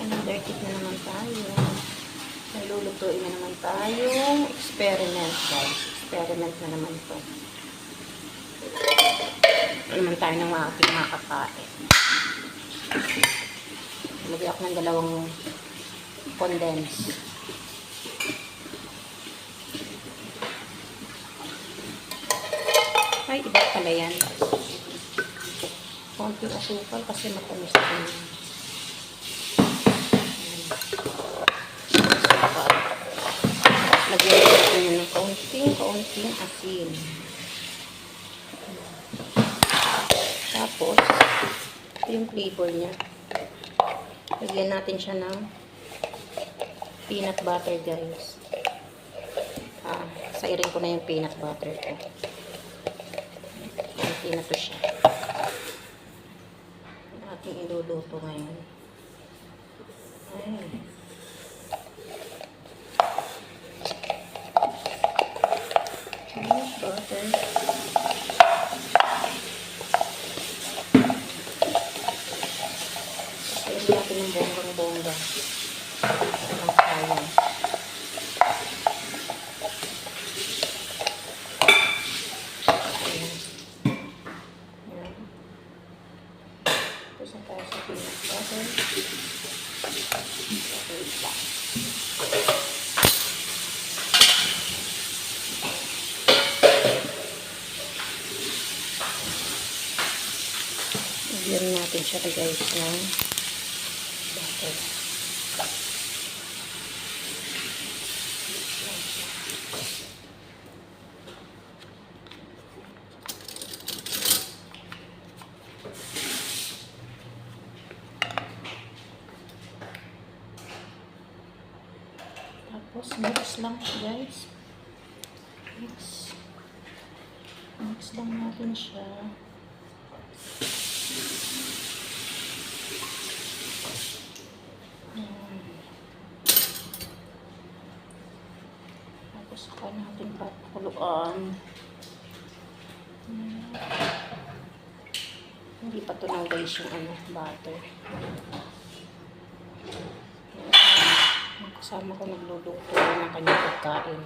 another tip na naman tayo. May lulutuin na naman tayong experiment, guys. Experiment na naman to. Ano naman tayo ng mga ating makakain. Lagyan ako ng dalawang condense. Ay, iba pala yan. Konting asukal kasi matamis na yun. Lagyan natin yun ng kaunting, kaunting asin. Tapos, ito yung flavor niya. Lagyan natin siya ng peanut butter, guys. Ah, sairin ko na yung peanut butter ko. Konti na to siya. Ating iluluto ngayon. Ay. Peanut butter. Alam natin ng bonggang-bongga. Ang sayang. Ayan. Ayan. Tapos na tayo sa peanut butter. Okay pa. Lagyan natin siya guys ng. Tapos mix lang guys. Mix. Mix lang natin siya. Saka natin pakuluan. Ayan. Hindi pa ito guys yung ano, butter. Kasama ko nagluluto ng kanyang pagkain.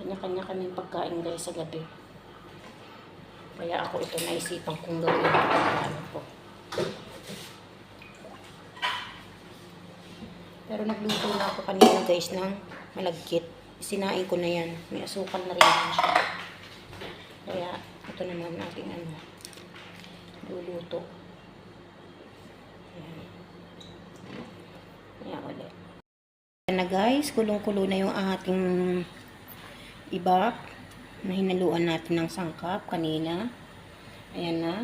Kanya-kanya kami pagkain guys sa gabi. Kaya ako ito naisipan kong gawin pagkain ko. Pero nagluto na ako kanina guys ng malagkit. Sinain ko na yan. May asukal na rin yan siya. Kaya ito naman ating ano, luluto. Ayan. Ayan ulit. Ayan na guys, kulong-kulo na yung ating ibak na hinaluan natin ng sangkap kanina. Ayan na.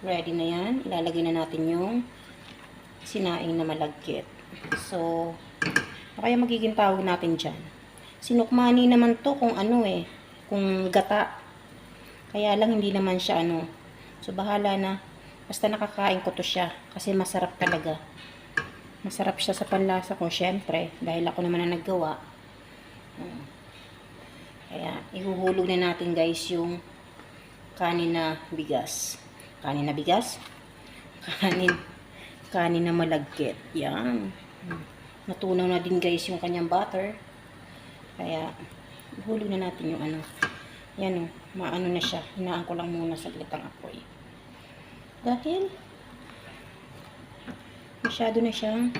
Ready na yan. Ilalagay na natin yung sinaing na malagkit. So, kaya magiging tawag natin dyan? Sinukmani naman to kung ano eh. Kung gata. Kaya lang hindi naman siya ano. So, bahala na. Basta nakakain ko to siya. Kasi masarap talaga. Masarap siya sa panlasa ko, syempre. Dahil ako naman ang naggawa. Hmm. Kaya, ihuhulog na natin guys yung kanin na bigas. Kanin na bigas? Kanin, kanin na malagkit. Yan. Hmm. Natunaw na din guys yung kanyang butter. Kaya, ihulog na natin yung ano. Yan o, maano na siya. Hinaan ko lang muna saglit ang apoy. Dahil, masyado na siyang,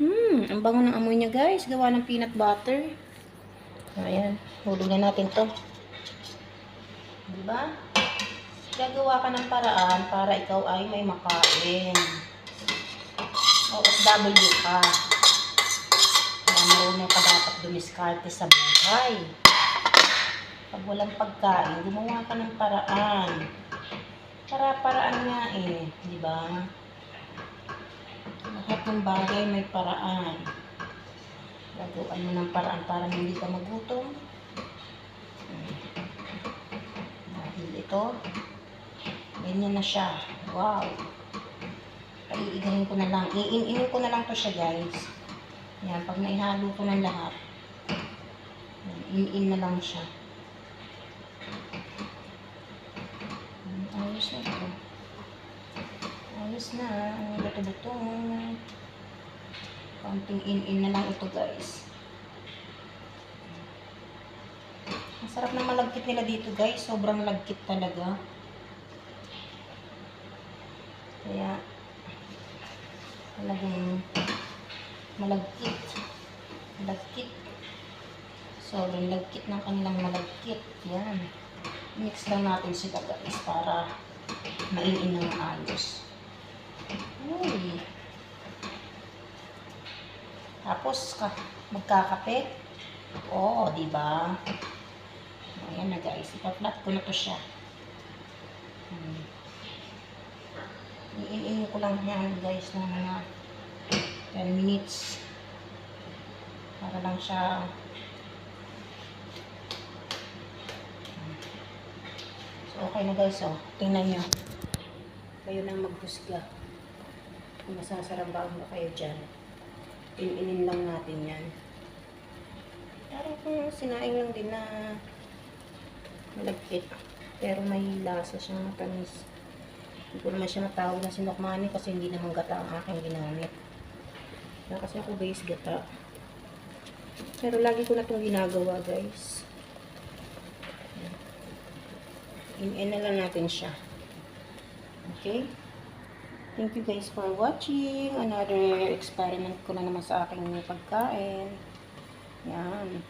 hmm, ang bango ng amoy niya guys. Gawa ng peanut butter. Ayan, hulog na natin to. Diba? Gagawa ka ng paraan para ikaw ay may makain. OFW ka. Marunong ka dapat dumiskarte sa buhay. Pag walang pagkain, gumawa ka ng paraan. Para-paraan nga eh, di ba? Lahat ng bagay may paraan. Gagawin mo ng paraan para hindi ka magutom. Dahil ito, ganyan na siya. Wow! Paiigahin ko na lang. Iin-inin ko na lang to siya, guys. Yan, pag naihalo ko ng lahat, in-in na lang siya. Hmm, Ayos na ito. Ayos na. Ang buto-buto. Konting in-in na lang ito guys. Ang sarap ng malagkit nila dito guys. Sobrang lagkit talaga. Kaya, talagang malagkit. Malagkit. Sobrang lagkit ng kanilang malagkit. Yan. Mix lang natin sila guys para mainin ng ayos. Uy. Tapos, ka, magkakape. Oo, di ba? Ayan na guys. Ipa-flat ko na to siya. Hmm. Iin-in ko lang yan guys ng mga 10 minutes. Para lang siya So, okay na guys, oh. Tingnan nyo. Kayo nang maghusga. Kung masasarambang ba kayo dyan. Ininin lang natin yan. Parang kung sinaing lang din na malagkit. Pero may lasa siyang matamis. Hindi ko naman siya matawag na sinukmani kasi hindi naman gata ang aking ginamit. Kaya kasi ako base gata. Pero lagi ko na itong ginagawa guys. In-in na lang natin siya. Okay? Thank you guys for watching. Another experiment ko na naman sa aking pagkain. Yan.